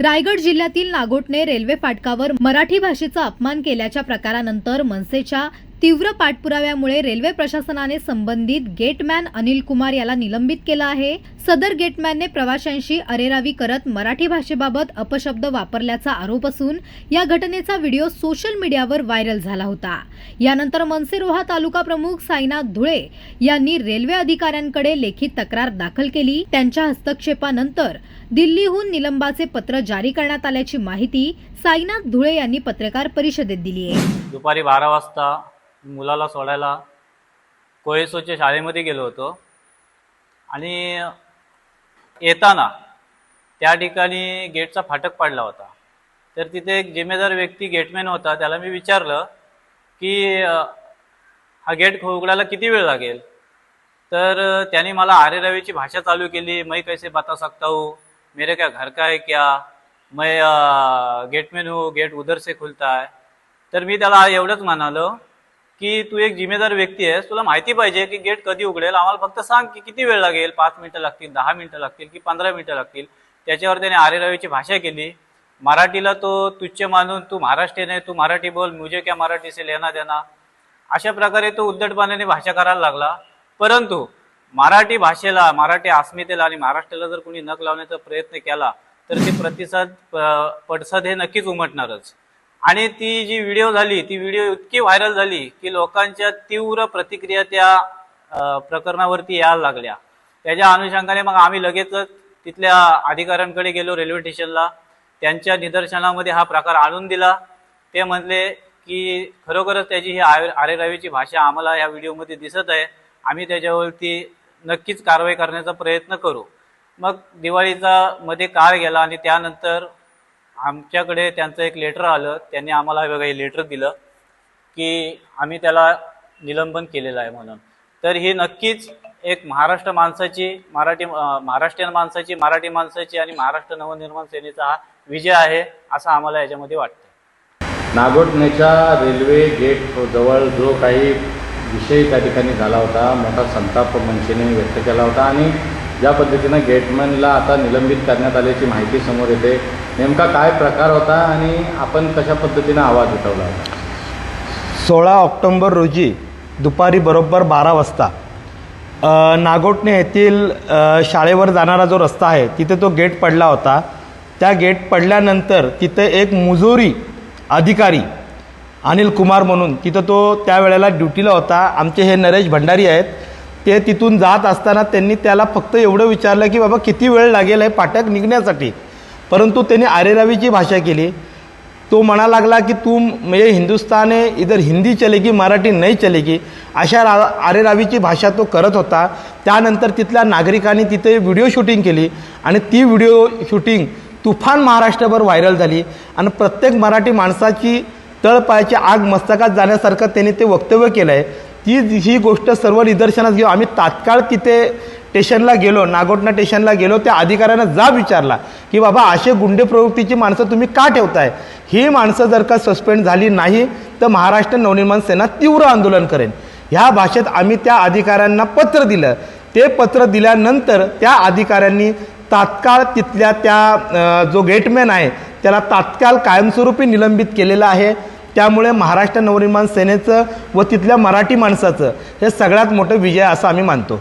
रायगड जिल्ह्यातील नागोटने रेल्वे फाटकावर मराठी भाषेचा अपमान केल्याच्या प्रकारानंतर मनसेच्या तीव्र पाठपुराव्यामुळे रेल्वे प्रशासनाने संबंधित गेटमॅन अनिल कुमार याला निलंबित केलं आहे. सदर गेटमॅनने प्रवाशांशी अरेरावी करत मराठी भाषेबाबत अपशब्द वापरल्याचा आरोप असून या घटनेचा व्हिडिओ सोशल मीडियावर व्हायरल झाला होता. यानंतर मनसे रोहा तालुका प्रमुख साईनाथ धुळे यांनी रेल्वे अधिकाऱ्यांकडे लेखी तक्रार दाखल केली. त्यांच्या हस्तक्षेपानंतर दिल्लीहून निलंबाचे पत्र जारी करण्यात आल्याची माहिती साईनाथ धुळे यांनी पत्रकार परिषदेत दिली आहे. दुपारी बारा वाजता मुलाला सोडायला कोळेसोच्या शाळेमध्ये गेलो होतो. आणि येताना त्या ठिकाणी गेटचा फाटक पडला होता. तर तिथे एक जिम्मेदार व्यक्ती गेटमॅन होता. त्याला मी विचारलं की हा गेट उघडायला किती वेळ लागेल? तर त्याने मला आरे रवीची भाषा चालू केली. मैं कैसे बता सकता हूँ? मेरे क्या घर का है क्या? मैं गेटमॅन हो. गेट उधर से खुलता है. तर मी त्याला एवढंच म्हणालो की तू एक जिम्मेदार व्यक्ती आहेस तुला माहिती पाहिजे की गेट कधी उघडेल? आम्हाला फक्त सांग की किती वेळ लागेल? पाच मिनिटं लागतील दहा मिनिटं लागतील की पंधरा मिनिटं लागतील? त्याच्यावर त्याने आरे रवीची भाषा केली. मराठीला तो तुच्छ मानून तू महाराष्ट्रीयन आहे तू मराठी बोल मुझे क्या मराठी से लेना देना. अशा प्रकारे तो उद्धटपणाने भाषा करायला लागला. परंतु मराठी भाषेला मराठी अस्मितेला आणि महाराष्ट्राला जर कोणी नक लावण्याचा प्रयत्न केला तर ते प्रतिसाद पडसाद हे नक्कीच उमटणारच. आणि ती जी व्हिडिओ झाली ती व्हिडिओ इतकी व्हायरल झाली की लोकांच्या तीव्र प्रतिक्रिया त्या प्रकरणावरती यायला लागल्या. त्याच्या अनुषंगाने मग आम्ही लगेचच तिथल्या अधिकाऱ्यांकडे गेलो रेल्वे स्टेशनला त्यांच्या निदर्शनामध्ये हा प्रकार आणून दिला. ते म्हणले की खरोखरच त्याची ही आरे आरेरावीची भाषा आम्हाला या व्हिडिओमध्ये दिसत आहे. आम्ही त्याच्यावरती नक्कीच कारवाई करण्याचा प्रयत्न करू. मग दिवाळीचा मध्ये काळ गेला आणि त्यानंतर आमच्याकडे त्यांचं एक लेटर आलं. त्यांनी आम्हाला हे बघा हे लेटर दिलं की आम्ही त्याला निलंबन केलेलं आहे म्हणून. तर ही नक्कीच एक महाराष्ट्र माणसाची मराठी महाराष्ट्रीयन माणसाची मराठी माणसाची आणि महाराष्ट्र नवनिर्माण सेनेचा हा विजय आहे असं आम्हाला याच्यामध्ये वाटतं. नागोठणेच्या रेल्वे गेट जवळ जो काही विषय त्या ठिकाणी झाला होता मोठा संताप मनसेने व्यक्त केला होता आणि ज्या पद्धतीनं गेटमॅनला आता निलंबित करण्यात आल्याची माहिती समोर येते. नेमका काय प्रकार होता आणि आपण कशा पद्धतीनं आवाज उठवला होता? सोळा ऑक्टोंबर रोजी दुपारी बरोबर बारा वाजता नागोटणे येथील शाळेवर जाणारा जो रस्ता आहे तिथे तो गेट पडला होता. त्या गेट पडल्यानंतर तिथे एक मुजोरी अधिकारी अनिल कुमार म्हणून तिथं तो त्यावेळेला ड्युटीला होता. आमचे हे नरेश भंडारी आहेत. ते तिथून जात असताना त्यांनी त्याला फक्त एवढं विचारलं की बाबा किती वेळ लागेल हे पाठक निघण्यासाठी? परंतु त्याने आरेरावीची भाषा केली. तो म्हणा लागला की तू म्हणजे हिंदुस्तान इधर हिंदी चलेगी मराठी नाही चलेगी अशा रा आरेरावीची भाषा तो करत होता. त्यानंतर तिथल्या नागरिकांनी तिथे व्हिडिओ शूटिंग केली आणि ती व्हिडिओ शूटिंग तुफान महाराष्ट्रभर व्हायरल झाली आणि प्रत्येक मराठी माणसाची तळपायाची आग मस्तकात जाण्यासारखं त्यांनी ते वक्तव्य केलं आहे ती ही गोष्ट सर्व निदर्शनास घेऊ आम्ही तात्काळ तिथे स्टेशनला गेलो नागोटना स्टेशनला गेलो त्या अधिकाऱ्यांना जाब विचारला की बाबा असे गुंडे प्रवृत्तीची माणसं तुम्ही का ठेवताय? ही माणसं जर का सस्पेंड झाली नाही तर महाराष्ट्र नवनिर्माण सेना तीव्र आंदोलन करेन. ह्या भाषेत आम्ही त्या अधिकाऱ्यांना पत्र दिलं. ते पत्र दिल्यानंतर त्या अधिकाऱ्यांनी तात्काळ तिथल्या त्या जो गेटमॅन आहे त्याला तात्काळ कायमस्वरूपी निलंबित केलेलं आहे. त्यामुळे महाराष्ट्र नवनिर्माण सेनेचं व तिथल्या मराठी माणसाचं हे सगळ्यात मोठं विजय असं आम्ही मानतो.